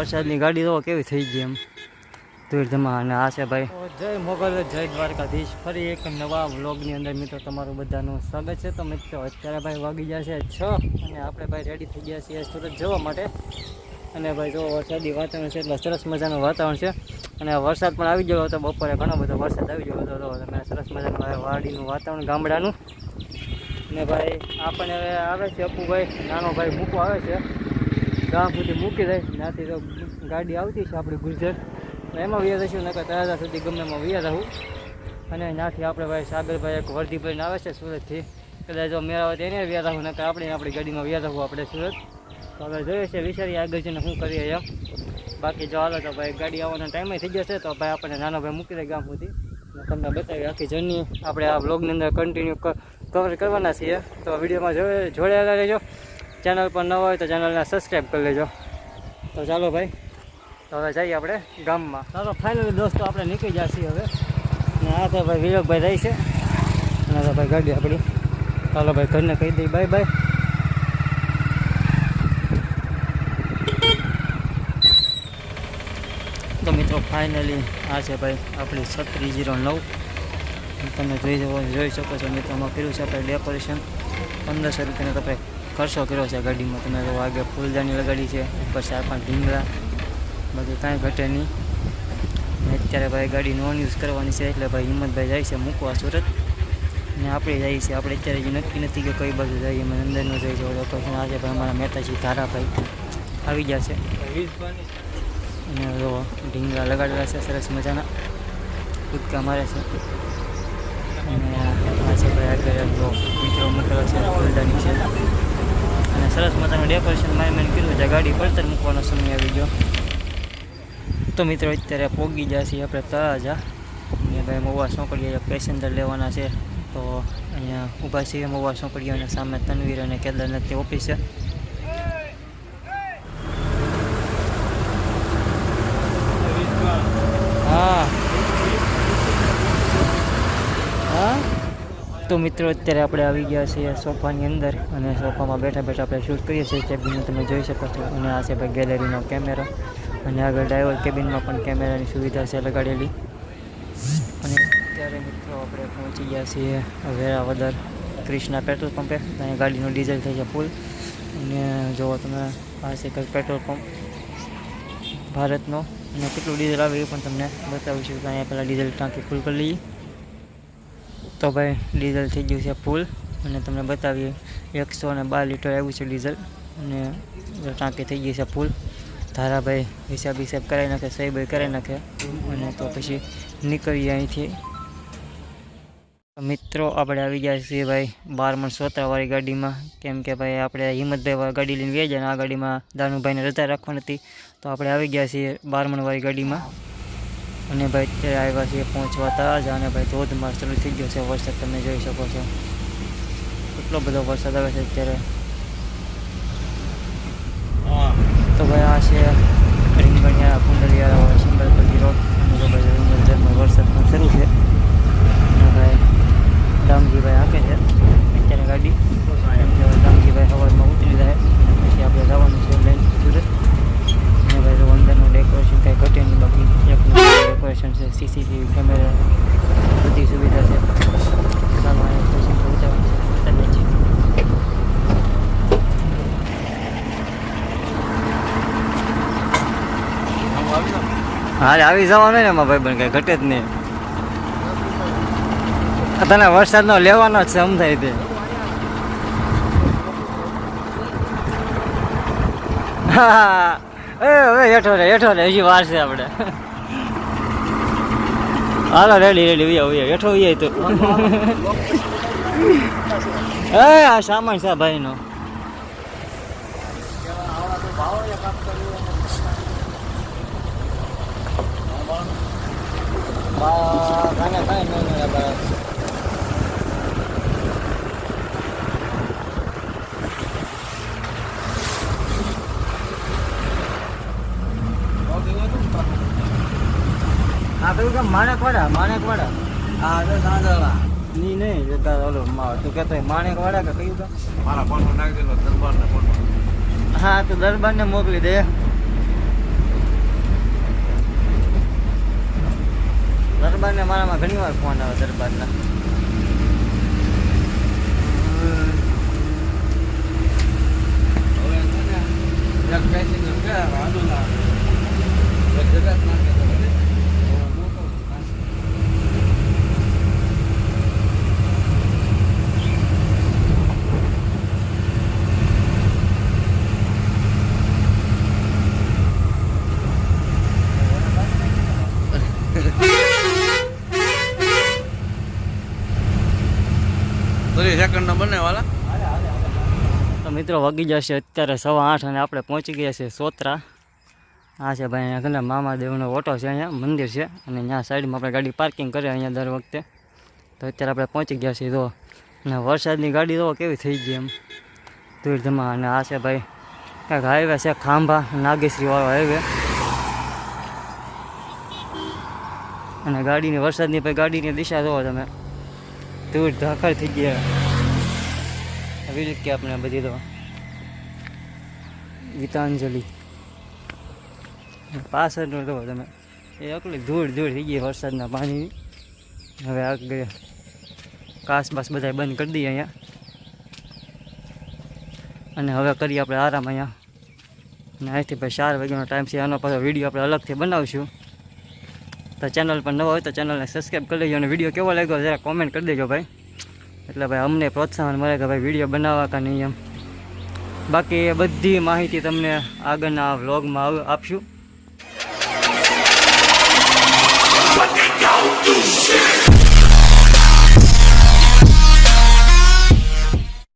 વરસાદની ગાડી તો કેવી થઈ ગઈ એમ. ધૂળધમા અને આ છે ભાઈ. જય મોગલ, જય દ્વારકાધીશ. ફરી એક નવા વ્લોગની અંદર મિત્રો તમારું બધાનું સ્વાગત છે. તો મિત્રો, અત્યારે ભાઈ વાગી ગયા છે છ અને આપણે ભાઈ રેડી થઈ ગયા છીએ સુરત જવા માટે. અને ભાઈ જો વરસાદી વાતાવરણ છે એટલે સરસ મજાનું વાતાવરણ છે. અને વરસાદ પણ આવી ગયો હતો, બપોરે ઘણો બધો વરસાદ આવી ગયો હતો. તો તમે સરસ મજાનું વાડીનું વાતાવરણ, ગામડાનું. ને ભાઈ આપણને હવે આવે છે અપુભાઈ, નાનો ભાઈ મૂકો આવે છે. ગામ સુધી મૂકી દે. ત્યાંથી તો ગાડી આવતી છે આપણી ગુજરાત એમાં વ્યા દઈશું નકર તળાજા સુધી ગમે એમાં વ્યા રહું. અને ત્યાંથી આપણે ભાઈ સાગરભાઈ એક વર્ધીભાઈને આવે છે સુરતથી. કદાચ જો મેળાવે તો એને વ્યા રહું, નકર આપણે આપણી ગાડીમાં વ્યા રહું આપણે સુરત. તો હવે જોઈએ છે વિચારીએ આગળ જઈને શું કરીએ એમ. બાકી જો હાલો તો ભાઈ ગાડી આવવાનો ટાઈમ થઈ જશે, તો ભાઈ આપણને નાનો ભાઈ મૂકી દે ગામ સુધી. તમને બતાવી આખી જર્ની આપણે આ બ્લોગની અંદર કન્ટિન્યુ કવર કરવાના છીએ. તો વિડીયોમાં જોડે જોડાયેલા રહેજો. ચેનલ પર ન હોય તો ચેનલને સબસ્ક્રાઈબ કરી લેજો. તો ચાલો ભાઈ તો હવે જઈએ આપણે ગામમાં. ચાલો ફાઇનલી દોસ્તો આપણે નીકળી જશે હવે. અને આ તો ભાઈ વિવેકભાઈ રહી છે. અને તો ભાઈ ગાડી આપણી. ચાલો ભાઈ ઘરને કહી દઈએ. બાય બાય તો મિત્રો ફાઇનલી આ છે ભાઈ આપણી છત્રી જીરો નવ. તમે જોઈ શકો જોઈ શકો છો મિત્રોમાં કર્યું છે આપણે ડેકોરેશન પંદરસો રૂપિયાનો તો ભાઈ ખર્ચો કર્યો છે ગાડીમાં. તમે જો આગળ ફૂલદાની લગાડી છે. ઉપર ચાર પાંચ ઢીંગલા. બધું કાંઈ ઘટે નહીં. અત્યારે ભાઈ ગાડી નોન યુઝ કરવાની છે. એટલે ભાઈ હિંમતભાઈ જાય છે મૂકવા સુરત. ને આપણે જઈએ છીએ. આપણે અત્યારે હજી નક્કી નથી કે કઈ બાજુ જઈએ. મને અંદરનો જઈ જવો. લોકો આજે ભાઈ અમારા મહેતાજી ધારાભાઈ આવી ગયા છે. અને જો ઢીંગલા લગાડેલા છે. સરસ મજાના. કૂદકા મારે છે. અને આ ભાઈ આગળ જો મિત્રો મોકલો છે. ફૂલદાની છે. સરસ મજાનું ડેકોરેશન મારે મેં કર્યું છે. ગાડી પડતર મૂકવાનો સમય આવી ગયો. તો મિત્રો, અત્યારે પોગી જશે આપણે તળાજા. અને ભાઈ મવા સોંકડીએ પેસેન્જર લેવાના છે. તો અહીંયા ઊભા છીએ. મવા સોંકડીયાને સામે તનવીર અને કેદારનાથની ઓફિસ છે હા હા તો મિત્રો, અત્યારે આપણે આવી ગયા છીએ સોફાની અંદર અને સોફામાં બેઠા બેઠા આપણે શૂટ કરીએ છીએ. કેબિન તમે જોઈ શકો છો. અને આ છે ભાઈ ગેલેરીનો કેમેરો અને આગળ ડ્રાઈવર કેબિનમાં પણ કેમેરાની સુવિધા છે લગાડેલી. અને અત્યારે મિત્રો આપણે પહોંચી ગયા છીએ વેરાવદર ક્રિષ્ના પેટ્રોલ પંપે. ત્યાં ગાડીનું ડીઝલ થઈ છે ફૂલ. અને જુઓ તમે આ છે કંઈક પેટ્રોલ પંપ ભારતનો. અને કેટલું ડીઝલ આવે એ પણ તમને બતાવીશું અહીંયા પહેલાં ડીઝલ ટાંકી ફૂલ કરી લઈએ. તો ભાઈ ડીઝલ થઈ ગયું છે ફૂલ. અને તમને બતાવીએ, એકસો અને બાર લીટર આવ્યું છે ડીઝલ. અને ટાંકી થઈ ગઈ છે ફૂલ. ધારાભાઈ હિસાબ હિસાબ કરાવી નાખે સહી ભાઈ કરાવી નાખે. અને તો પછી નીકળીએ અહીંથી. મિત્રો, આપણે આવી ગયા છીએ ભાઈ બારમણ સોતરાવાળી ગાડીમાં. કેમ કે ભાઈ આપણે હિંમતભાઈ ગાડી લઈને ગયા ને આ ગાડીમાં દાનુભાઈને રજા રાખવાની હતી. તો આપણે આવી ગયા છીએ બારમણવાળી ગાડીમાં. અને ભાઈ અત્યારે આવ્યા છીએ પહોંચવા તળાજા અને ભાઈ ધોધમાર ચાલુ થઈ ગયો છે. વરસાદ તમે જોઈ શકો છો. કેટલો બધો વરસાદ આવે છે અત્યારે. તો ભાઈ આ છે રીંગણિયા કુંડલિયા સિંગલપટ્ટી રોડ અને તો ભાઈ રીંગણઝરમાં વરસાદ પણ શરૂ છે અને ભાઈ દામજીભાઈ આપે છે અત્યારે ગાડી કેમ કે દામજીભાઈ હવારમાં ઉતરી જાય અને પછી આપણે જવાનું છે લઈને સુરત અને ભાઈ જો અંદરનું ડેકોરેશન કાંઈ ઘટે નહીં બાકી એક ડેકોરેશન છે સીસીટીવી કેમેરા બધી સુવિધા છે ચાલો અહીંયા પછી પહોંચાડવાનું છે ચાલે છે હાલ આવી જવાનું ને એમાં ભાઈ બન કઈ ઘટે જ નહીં. તને વરસાદનો લેવાનો જ છે, સમજાય તે. હવે હેઠો રે હેઠો રે, હજી વાર છે આપણે. હાલો, રેડી રેડી ઉયા ઉયા હેઠો ઉયા તો. એ, આ સામાન છે ભાઈનો. બા કાને નહીં બરાબર કયું કામ માણેકવાડા માણેકવાડા હા તો સાંજળા ની નહીં જતા ઓલો તું કહેતો માણેકવાડા કે કયું કામ મારા ફોનમાં નાખી દેલો દરબારને ફોનમાં. હા, તો દરબારને મોકલી દે. દરબારને મારામાં ઘણી વાર ફોન આવે દરબારના. પેસેન્જર છે રાજુલા ના જગત નાખે તો ખરી? બહુ મોટો છે. ત્રીસ સેકન્ડનો બને વાલા. તો મિત્રો વાગી જશે અત્યારે સવા આઠ અને આપણે પહોંચી ગયા છીએ સોત્રા. આ છે ભાઈ અહીંયા ઘણા મામાદેવનો ઓટો છે અહીંયા, મંદિર છે. અને અહીંયા સાઈડમાં આપણે ગાડી પાર્કિંગ કરે અહીંયા દર વખતે. તો અત્યારે આપણે પહોંચી ગયા છીએ તો અને વરસાદની ગાડી તો કેવી થઈ ગઈ એમ. ધૂળધમા અને આ છે ભાઈ કાંઈક હાઈવે છે, ખાંભા, નાગેશ્રીવાળો હાઈવે અને ગાડીની, વરસાદની પછી ગાડીની દિશા જોવો તમે. ધૂળ ધાખર થઈ ગયા. વિલ કે આપણે બધી તો ગીતાંજલિ. પાછળનું તો તમે. એ એકલી ધૂળ ધૂળ થઈ ગઈ વરસાદના પાણી હવે આગળ કાસ બાસ બધા બંધ કરી દઈએ અહીંયા. અને હવે કરીએ આપણે આરામ અહીંયા. અને અહીંથી ભાઈ ચાર વાગ્યાનો ટાઈમ છે. આનો પાછો વીડિયો આપણે અલગથી બનાવશું. તો ચેનલ પર નવો હોય તો ચેનલને સબસ્ક્રાઈબ કરી લેજો અને વીડિયો કેવો લાગ્યો જરા કોમેન્ટ કરી દેજો ભાઈ. એટલે ભાઈ અમને પ્રોત્સાહન મળે કે ભાઈ વીડિયો બનાવવા કા નહીં એમ બાકી એ બધી માહિતી તમને આગળના વ્લોગમાં આપશું But they don't do shit.